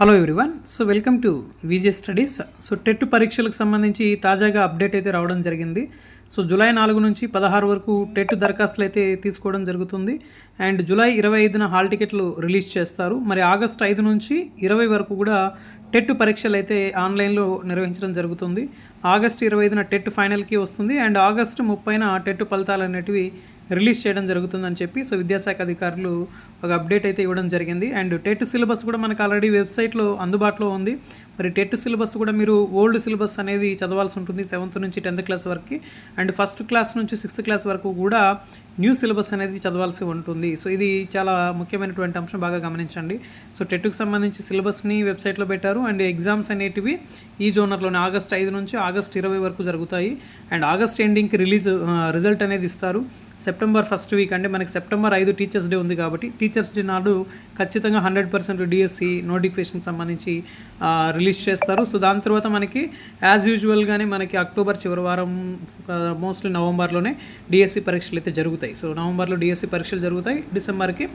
Hello everyone so welcome to VJ studies so TET పరీక్షలకు సంబంధించి తాజాగా అప్డేట్ అయితే రావడం జరిగింది. సో జూలై నాలుగు నుంచి పదహారు వరకు టెట్ దరఖాస్తులు అయితే తీసుకోవడం జరుగుతుంది. అండ్ జూలై ఇరవై ఐదున హాల్ టికెట్లు రిలీజ్ చేస్తారు. మరి ఆగస్ట్ ఐదు నుంచి ఇరవై వరకు కూడా టెట్ పరీక్షలు అయితే ఆన్లైన్లో నిర్వహించడం జరుగుతుంది. ఆగస్ట్ ఇరవై ఐదున టెట్ ఫైనల్కి వస్తుంది. అండ్ ఆగస్ట్ ముప్పైన టెట్ ఫలితాలు అనేటివి రిలీజ్ చేయడం జరుగుతుందని చెప్పి సో విద్యాశాఖ అధికారులు ఒక అప్డేట్ అయితే ఇవ్వడం జరిగింది. అండ్ టెట్ సిలబస్ కూడా మనకు ఆల్రెడీ వెబ్సైట్లో అందుబాటులో ఉంది. మరి టెట్ సిలబస్ కూడా మీరు ఓల్డ్ సిలబస్ అనేది చదవాల్సి ఉంటుంది సెవెంత్ నుంచి టెన్త్ క్లాస్ వరకు. అండ్ ఫస్ట్ క్లాస్ నుంచి సిక్స్త్ క్లాస్ వరకు కూడా న్యూ సిలబస్ అనేది చదవాల్సి ఉంటుంది. సో ఇది చాలా ముఖ్యమైనటువంటి అంశం బాగా గమనించండి. సో టెట్కు సంబంధించి సిలబస్ని వెబ్సైట్లో పెట్టారు. అండ్ ఎగ్జామ్స్ అనేటివి ఈ జోనర్లోనే ఆగస్ట్ ఐదు నుంచి ఆగస్ట్ ఇరవై వరకు జరుగుతాయి. అండ్ ఆగస్ట్ ఎండింగ్కి రిలీజ్ రిజల్ట్ అనేది ఇస్తారు. సెప్టెంబర్ ఫస్ట్ వీక్ అంటే మనకి సెప్టెంబర్ ఐదు టీచర్స్ డే ఉంది కాబట్టి టీచర్స్ డే నాడు ఖచ్చితంగా హండ్రెడ్ పర్సెంట్ డిఎస్సి నోటిఫికేషన్ సంబంధించి రిలీజ్ చేస్తారు. సో దాని తర్వాత మనకి యాజ్ యూజువల్గానే మనకి అక్టోబర్ చివరి వారం మోస్ట్లీ నవంబర్లోనే డిఎస్సి పరీక్షలు అయితే జరుగుతాయి. సో నవంబర్లో డిఎస్సి పరీక్షలు జరుగుతాయి. డిసెంబర్కి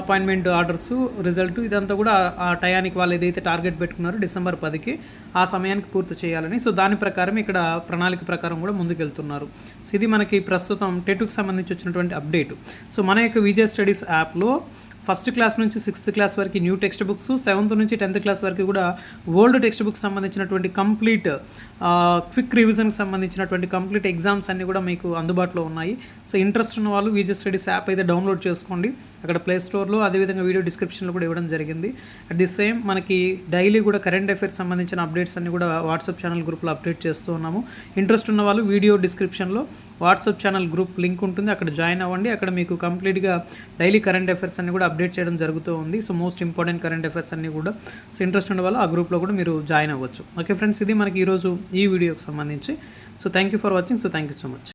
అపాయింట్మెంట్ ఆర్డర్స్ రిజల్ట్ ఇదంతా కూడా ఆ టయానికి వాళ్ళు ఏదైతే టార్గెట్ పెట్టుకున్నారో డిసెంబర్ పదికి ఆ సమయానికి పూర్తి చేయాలని. సో దాని ప్రకారం ఇక్కడ ప్రణాళిక ప్రకారం కూడా ముందుకెళ్తున్నారు. సో ఇది మనకి ప్రస్తుతం టెట్కు సంబంధించి వచ్చినటువంటి అప్డేట్. సో మన యొక్క విజయ స్టడీస్ యాప్లో ఫస్ట్ క్లాస్ నుంచి సిక్స్త్ క్లాస్ వరకు న్యూ టెక్స్ట్ బుక్స్ సెవెంత్ నుంచి టెన్త్ క్లాస్ వరకు కూడా ఓల్డ్ టెక్స్ట్ బుక్స్ సంబంధించినటువంటి కంప్లీట్ క్విక్ రివిజన్కి సంబంధించినటువంటి కంప్లీట్ ఎగ్జామ్స్ అన్నీ కూడా మీకు అందుబాటులో ఉన్నాయి. సో ఇంట్రెస్ట్ ఉన్న వాళ్ళు విజయ్ స్టడీస్ యాప్ అయితే డౌన్లోడ్ చేసుకోండి. అక్కడ ప్లే స్టోర్లో అదేవిధంగా వీడియో డిస్క్రిప్షన్లో కూడా ఇవ్వడం జరిగింది. అట్ ది సేమ్ మనకి డైలీ కూడా కరెంట్ అఫైర్స్ సంబంధించిన అప్డేట్స్ అన్ని కూడా వాట్సాప్ ఛానల్ గ్రూప్లో అప్డేట్ చేస్తూ ఉన్నాము. ఇంట్రెస్ట్ ఉన్న వాళ్ళు వీడియో డిస్క్రిప్షన్లో వాట్సాప్ ఛానల్ గ్రూప్ లింక్ ఉంటుంది. అక్కడ జాయిన్ అవ్వండి. అక్కడ మీకు కంప్లీట్గా డైలీ కరెంట్ అఫైర్స్ అన్ని కూడా అప్డేట్ చేయడం జరుగుతూ ఉంది. So most important current affairs అన్నీ కూడా సో ఇంట్రెస్ట్ ఉన్న వాళ్ళు ఆ గ్రూప్లో కూడా మీరు జాయిన్ అవ్వచ్చు. ఓకే ఫ్రెండ్స్ ఇది మనకి ఈరోజు ఈ వీడియోకి సంబంధించి. So thank you for watching so thank you so much